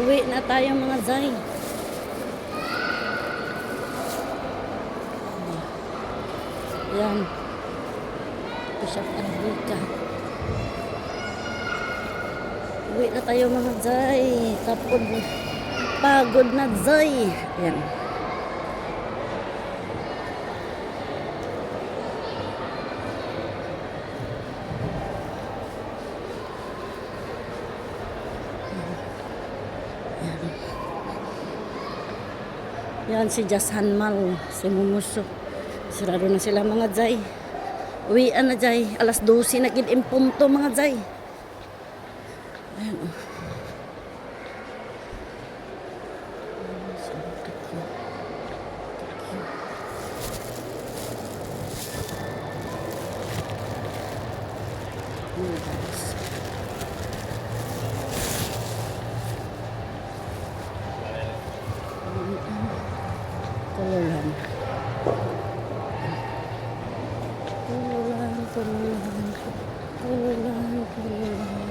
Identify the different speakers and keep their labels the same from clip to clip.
Speaker 1: Pauwi na tayo mga Zay. Yan. Ito siya Arabica. Uwi na tayo mga Zay. Tapos pagod na Zay. Yan. Yan si Jasan Mal, si Mumuso. Sirado na sila mga Zay. Uwian na Zay. Alas 12 na gid impunto mga Zay. Ayan, oh. Ayan, guys. Kululan. Kululan, kululan. Kululan, kululan.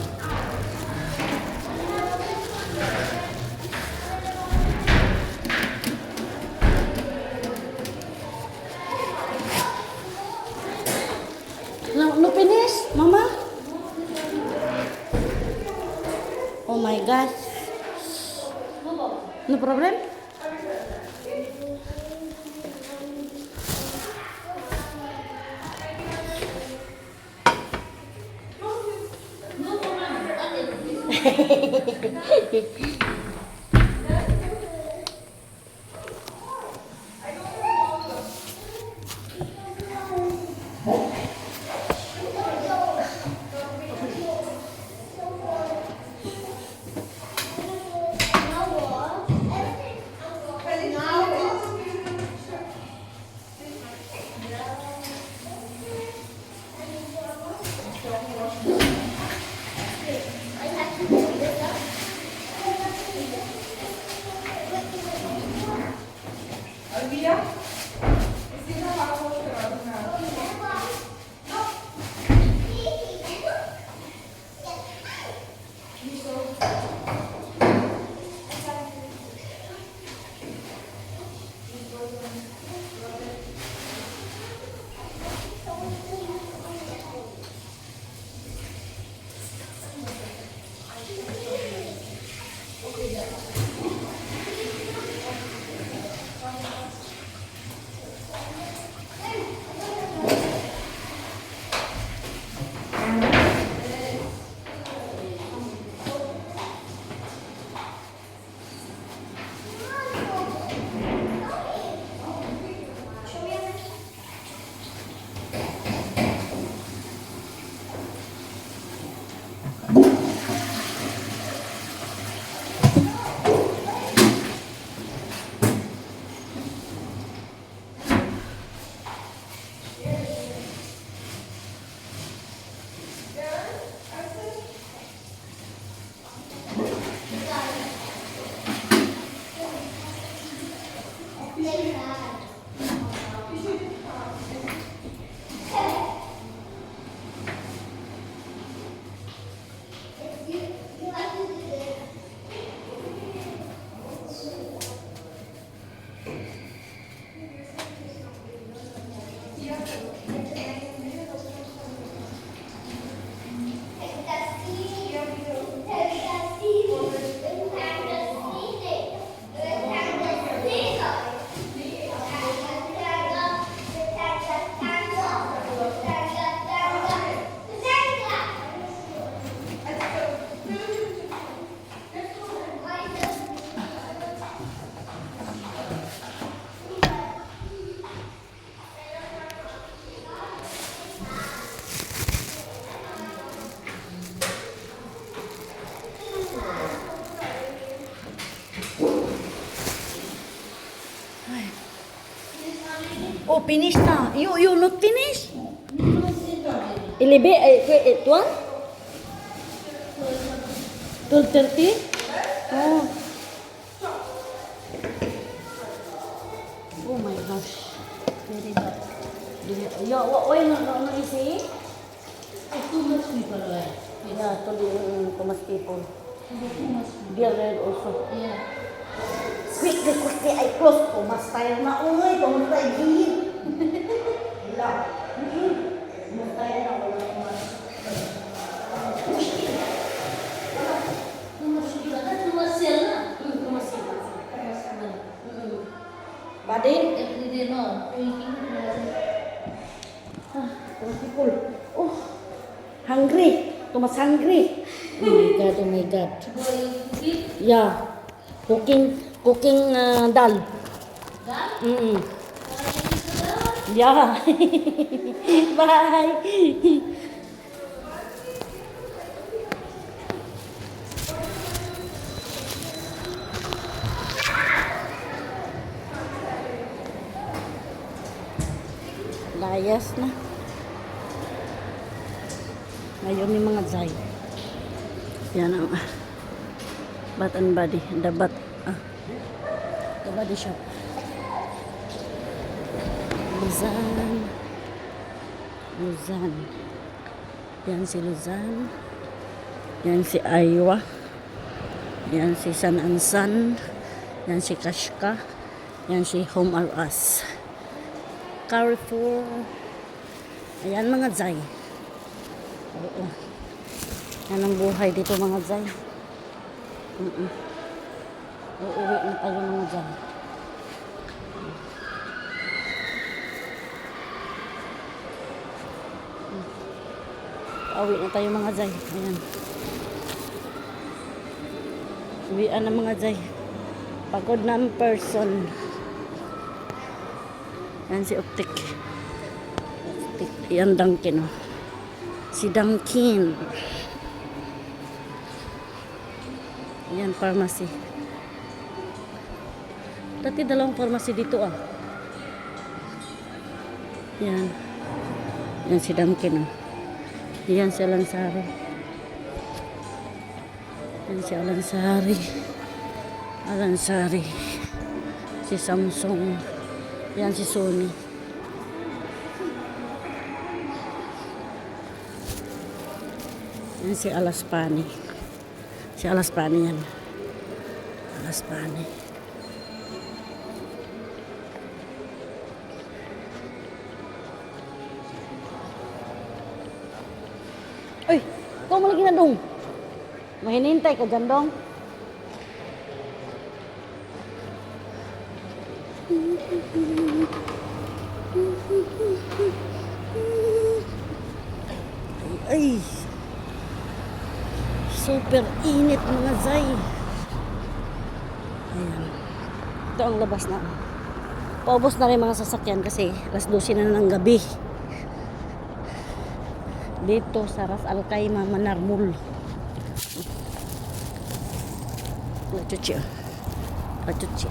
Speaker 1: my gosh. No problem? Oh, finish na. You, you not finish? Ilibe, eh, eh, tuwan? 12.30? Oh. Oh my gosh. Very bad. Yo, what, why not, no, no, isi?
Speaker 2: Too much people were.
Speaker 1: Yeah, to the um, too much people.
Speaker 2: Too much people.
Speaker 1: Beer red also.
Speaker 2: Yeah.
Speaker 1: Quickly, quickly, I close. Ungay. Tumas tayo na wala tumas.
Speaker 2: Too much
Speaker 1: Badin.
Speaker 2: Every day no. Drinking.
Speaker 1: Ah, people. Oh, hungry. Tumas hungry. Oh my God, oh my God. Yeah. Cooking, cooking uh, dal.
Speaker 2: Done.
Speaker 1: Mm. Yeah. Bye. Layas na. Ngayon yung mga zay. Yan ang Bath and Body. The Bath. Ah, the Body Shop. Luzan. Luzan. Yan si Luzan. Yan si Aywa. Yan si San Ansan. Yan si Kashka. Yan si Home or Us. Carrefour. Ayan mga Zay. Oo. Yan ang buhay dito mga Zay. Mm-mm. Uuwi na tayo mga Zay. Pauwi na tayo mga Zay. Ayan. Uwian na mga Zay. Pagod na ang person. Yan si Optik. Optik. Yan Dunkin. Oh. Si Dunkin. Yan, pharmacy. Dati dalawang pharmacy dito ah. Yan. Yan si Dunkin. Oh. Yan si Alansari. Yan si Alansari. Alansari. Si Samsung. Yan si Sony. Yan si Alaspani. Si Alaspani yan. Alaspani. Ikaw mo lagi na dong. Mahinintay ka dyan dong. Ay, super init mga zay. Ayan. Ito ang labas na. Paubos na rin mga sasakyan kasi alas 12 na ng gabi. Dito sa Ras Al Khaimah, Manarmul. Lachuchi. Lachuchi.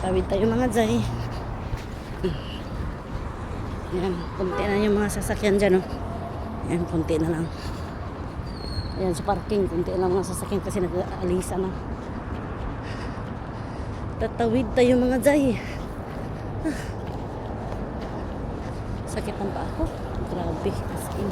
Speaker 1: Tawid tayo mga zay. Yan, kunti na yung mga sasakyan dyan, oh. Yan, kunti na lang. Yan, sa parking, kunti na lang mga sasakyan kasi nag-aalisa na. Tatawid tayo mga jay. Ah. Sakit ng paa ko. Grabe, as in.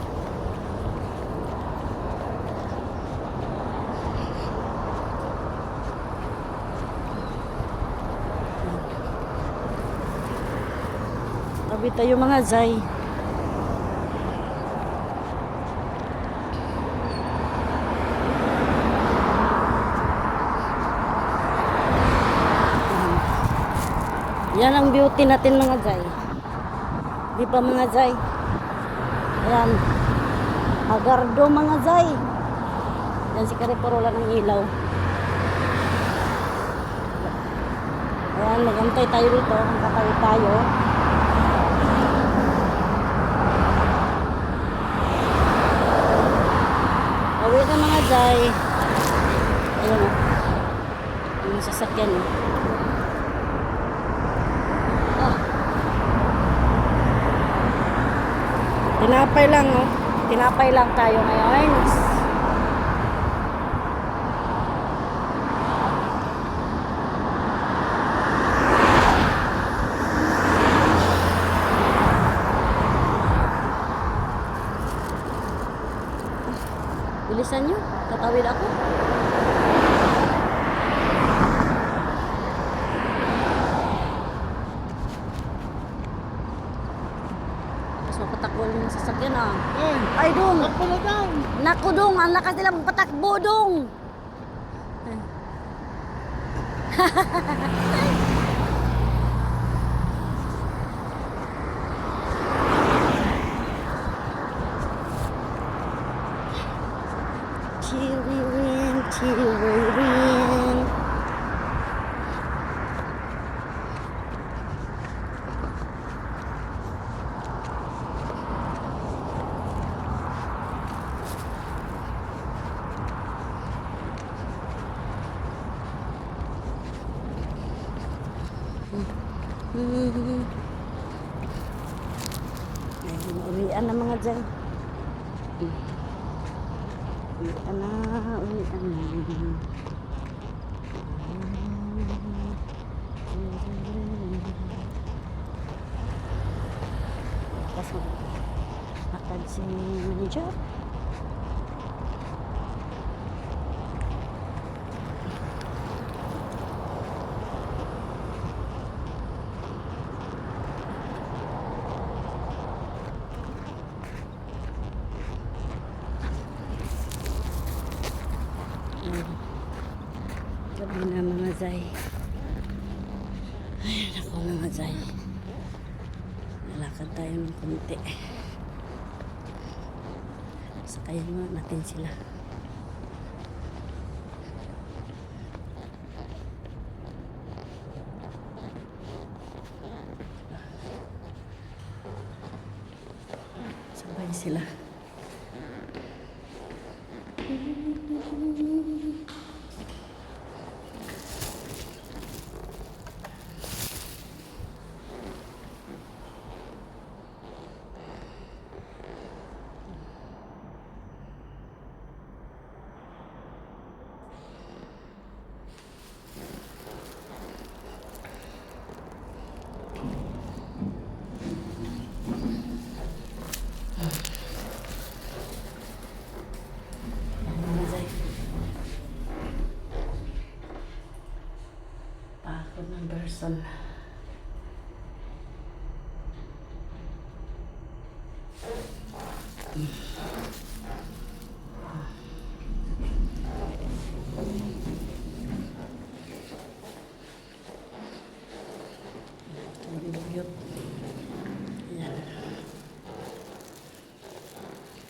Speaker 1: Tawid tayo mga zay. Yan ang beauty natin mga zay. Di pa mga zay. Yan. Agardo mga zay. Yan si Kariporola ng ilaw. Ayan, magantay tayo dito. Kakawit tayo. Awi na mga jay. Ayun o. Yung sasakyan o. Tinapay lang, oh. Tinapay lang tayo ngayon. Bilisan nyo. Tatawid ako. Tapos sasakyan ah.
Speaker 3: Eh,
Speaker 1: Ay, dong!
Speaker 3: takbo na daw.
Speaker 1: Naku, dong! Ang lakas nila patakbo, dong! Chiri rin, chiri rin. Hmm. Ay, uwian na mga dyan. Uwian na, uwian na. Tapos matag si manager. Gabi na mga zay. Ay, naku mga zay. Nalakad tayo ng konti. Sakayan mo natin sila. Person.